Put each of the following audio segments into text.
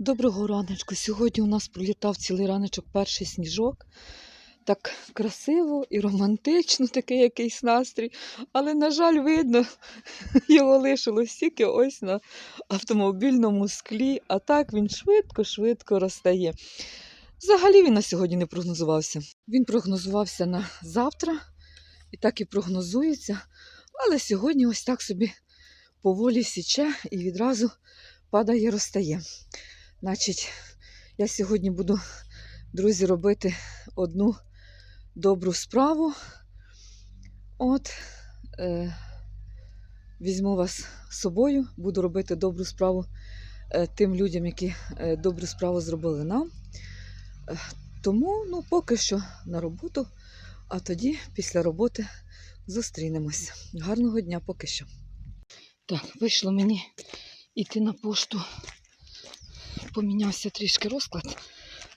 Доброго раночку. Сьогодні у нас пролітав цілий раночок перший сніжок. Так красиво і романтично, такий якийсь настрій. Але, на жаль, видно, його лишилось тільки ось на автомобільному склі, а так він швидко-швидко розтає. Взагалі він на сьогодні не прогнозувався. Він прогнозувався на завтра і так і прогнозується. Але сьогодні ось так собі поволі січе і відразу падає, розтає. Значить, я сьогодні буду, друзі, робити одну добру справу. От, е, візьму вас з собою, буду робити добру справу е, тим людям, які е, добру справу зробили нам. Е, тому, ну, поки що на роботу, а тоді, після роботи, зустрінемось. Гарного дня поки що. Так, вийшло мені йти на пошту помінявся трішки розклад.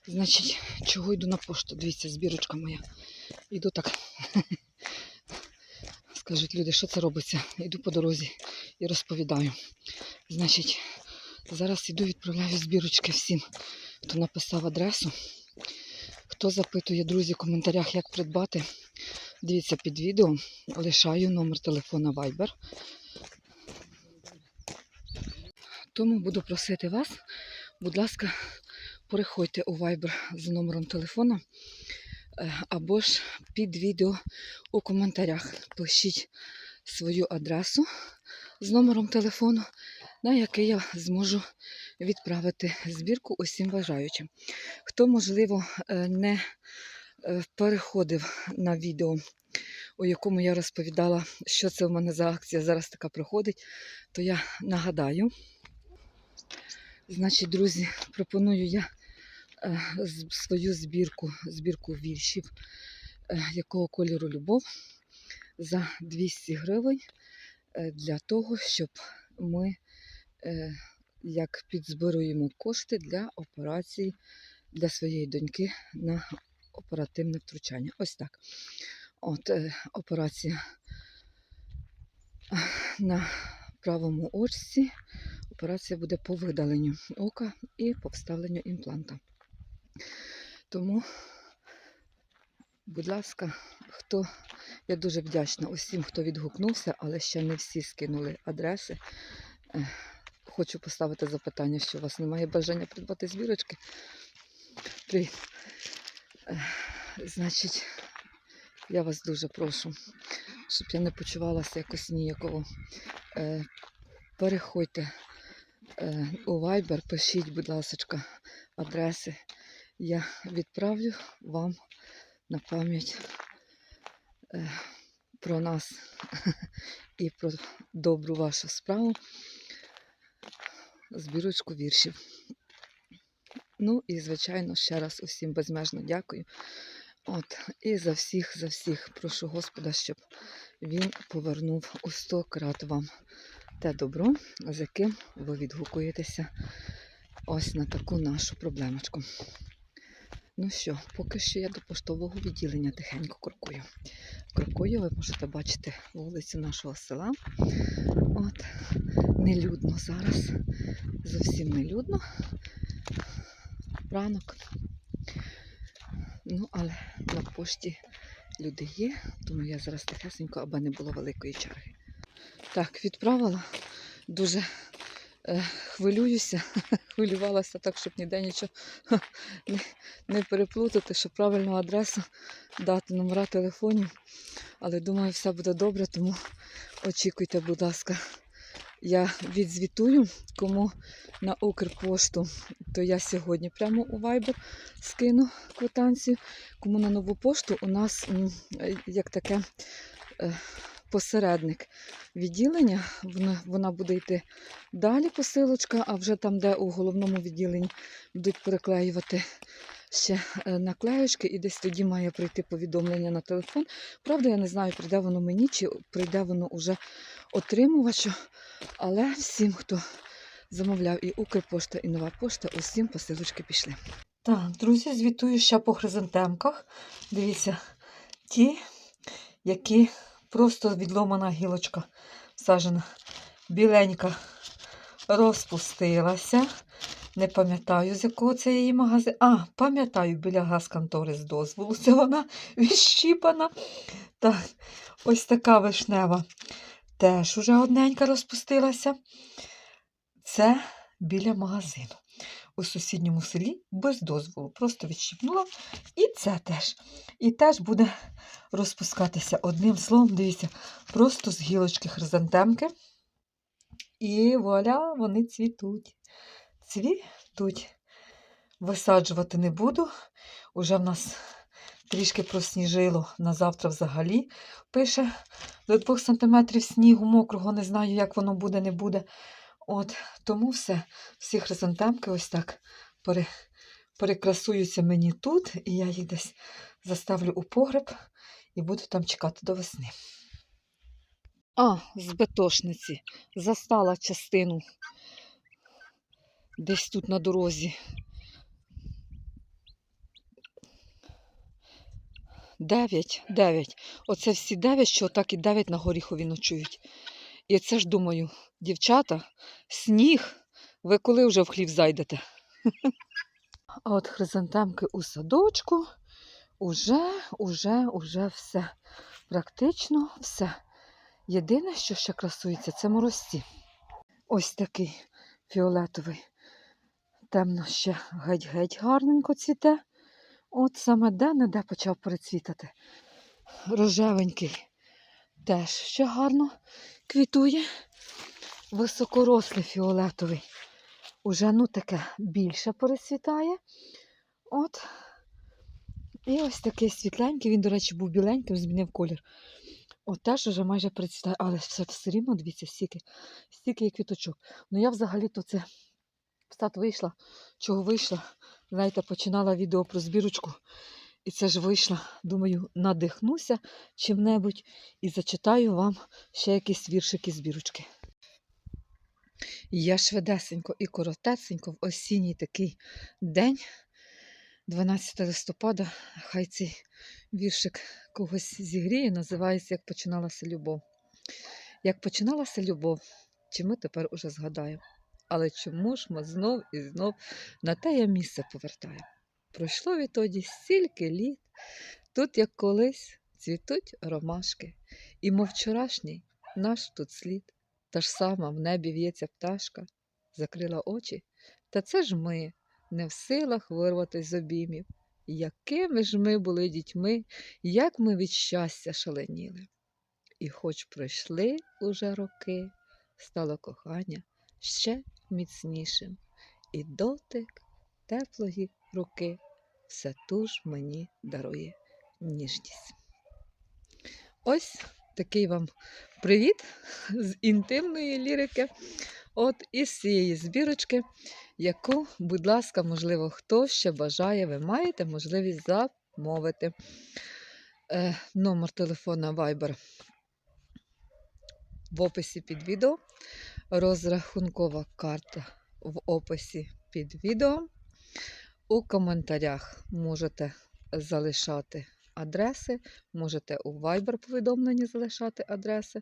Значить, чого йду на пошту? Дивіться, збірочка моя. Йду так. Скажуть люди, що це робиться? Йду по дорозі і розповідаю. Значить, зараз йду, відправляю збірочки всім, хто написав адресу. Хто запитує, друзі, в коментарях, як придбати. Дивіться під відео. Лишаю номер телефона Viber. Тому буду просити вас, будь ласка, переходьте у Viber за номером телефона е, або ж під відео у коментарях. Пишіть свою адресу з номером телефону, на який я зможу відправити збірку усім бажаючим. Хто, можливо, е, не е, переходив на відео, у якому я розповідала, що це в мене за акція зараз така проходить, то я нагадаю. Значить, друзі, пропоную я е, свою збірку, збірку віршів, е, якого кольору любов за 200 гривень е, для того, щоб ми як підзбируємо кошти для операції для своєї доньки на оперативне втручання. Ось так. От операція на правому очці. Операція буде по видаленню ока і по вставленню імпланта. Тому, будь ласка, хто я дуже вдячна усім, хто відгукнувся, але ще не всі скинули адреси. Хочу поставити запитання, що у вас немає бажання придбати збірочки. Привіт. Значить, я вас дуже прошу, щоб я не почувалася якось ніяково. Е, Переходьте у Viber, пишіть, будь ласка, адреси. Я відправлю вам на пам'ять е, про нас і про добру вашу справу збірочку віршів. Ну і, звичайно, ще раз усім безмежно дякую. От, і за всіх, за всіх прошу Господа, щоб він повернув у сто крат вам те добро, з яким ви відгукуєтеся ось на таку нашу проблемочку. Ну що, поки що я до поштового відділення тихенько крокую. Крокую, ви можете бачити вулицю нашого села. От, нелюдно зараз. Зовсім нелюдно. Ранок. Ну, але на пошті люди є, тому я зараз тихесенько, аби не було великої черги. Так, відправила. Дуже е, хвилююся. Хвилювалася так, щоб ніде нічого не, не переплутати, щоб правильну адресу дати, номера телефонів. Але думаю, все буде добре, тому очікуйте, будь ласка. Я відзвітую, кому на Укрпошту, то я сьогодні прямо у Viber скину квитанцію. Кому на нову пошту у нас е, як таке е, посередник відділення. Вона, буде йти далі посилочка, а вже там, де у головному відділенні будуть переклеювати ще е, наклеєчки, і десь тоді має прийти повідомлення на телефон. Правда, я не знаю, прийде воно мені, чи прийде воно уже отримувачу. Але всім, хто замовляв і Укрпошта, і нова пошта, усім посилочки пішли. Так, друзі, звітую ще по хризантемках. Дивіться, ті, які просто відломана гілочка сажена, біленька розпустилася. Не пам'ятаю, з якого це її магазин. А, пам'ятаю, біля газконтори з дозволу. Це вона відщіпана. Так, ось така вишнева. Теж уже одненька розпустилася. Це біля магазину. У сусідньому селі без дозволу. Просто відщипнула. І це теж. І теж буде розпускатися одним словом. Дивіться, просто з гілочки хризантемки. І вуаля, вони цвітуть. Цвітуть. Висаджувати не буду. Уже в нас трішки просніжило. На завтра взагалі пише до 2 см снігу мокрого, не знаю, як воно буде, не буде. От, тому все, всі хризантемки ось так пере, перекрасуються мені тут, і я їх десь заставлю у погреб і буду там чекати до весни. А, з бетошниці застала частину десь тут на дорозі. Дев'ять, дев'ять. Оце всі дев'ять, що отак і дев'ять на горіхові ночують. І це ж думаю, дівчата, сніг, ви коли вже в хлів зайдете? А от хризантемки у садочку уже, уже, уже все. Практично все. Єдине, що ще красується, це морозці. Ось такий фіолетовий. Темно ще геть-геть гарненько цвіте. От саме де-не-де почав перецвітати. Рожевенький теж ще гарно квітує. Високорослий фіолетовий. Уже ну таке більше перецвітає. От. І ось такий світленький, він, до речі, був біленьким, змінив колір. От теж вже майже перецвітає, але все, все рівно, дивіться, стільки, стільки є квіточок. Ну я взагалі-то це в стат вийшла. Чого вийшла? Знаєте, починала відео про збірочку. І це ж вийшла. Думаю, надихнуся чим-небудь і зачитаю вам ще якісь віршики збірочки. Я швидесенько і коротесенько в осінній такий день, 12 листопада, хай цей віршик когось зігріє, називається Як починалася любов. Як починалася любов, чи ми тепер уже згадаємо. Але чому ж ми знов і знов на те я місце повертаємо? Пройшло відтоді стільки літ, тут, як колись, цвітуть ромашки, і, мов вчорашній, наш тут слід, та ж сама в небі в'ється пташка, закрила очі, та це ж ми, не в силах вирватися з обіймів. Якими ж ми були дітьми, як ми від щастя шаленіли. І хоч пройшли уже роки, стало кохання ще міцнішим, і дотик теплої руки все ту ж мені дарує ніжність. Ось такий вам привіт з інтимної лірики. От із цієї збірочки, яку, будь ласка, можливо, хто ще бажає, ви маєте можливість замовити. Е, номер телефона Viber в описі під відео. Розрахункова карта в описі під відео. У коментарях можете залишати адреси, можете у Viber повідомлення залишати адреси.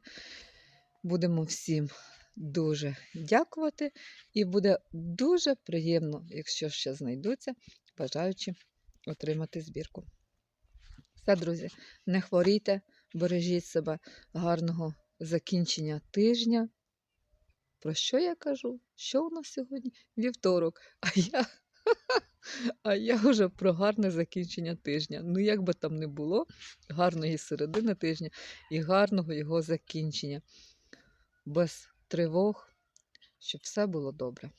Будемо всім дуже дякувати, і буде дуже приємно, якщо ще знайдуться бажаючи отримати збірку. Все, друзі, не хворійте, бережіть себе, гарного закінчення тижня. Про що я кажу? Що у нас сьогодні? Вівторок. А я а я вже про гарне закінчення тижня. Ну, як би там не було, гарної середини тижня і гарного його закінчення. Без тривог, щоб все було добре.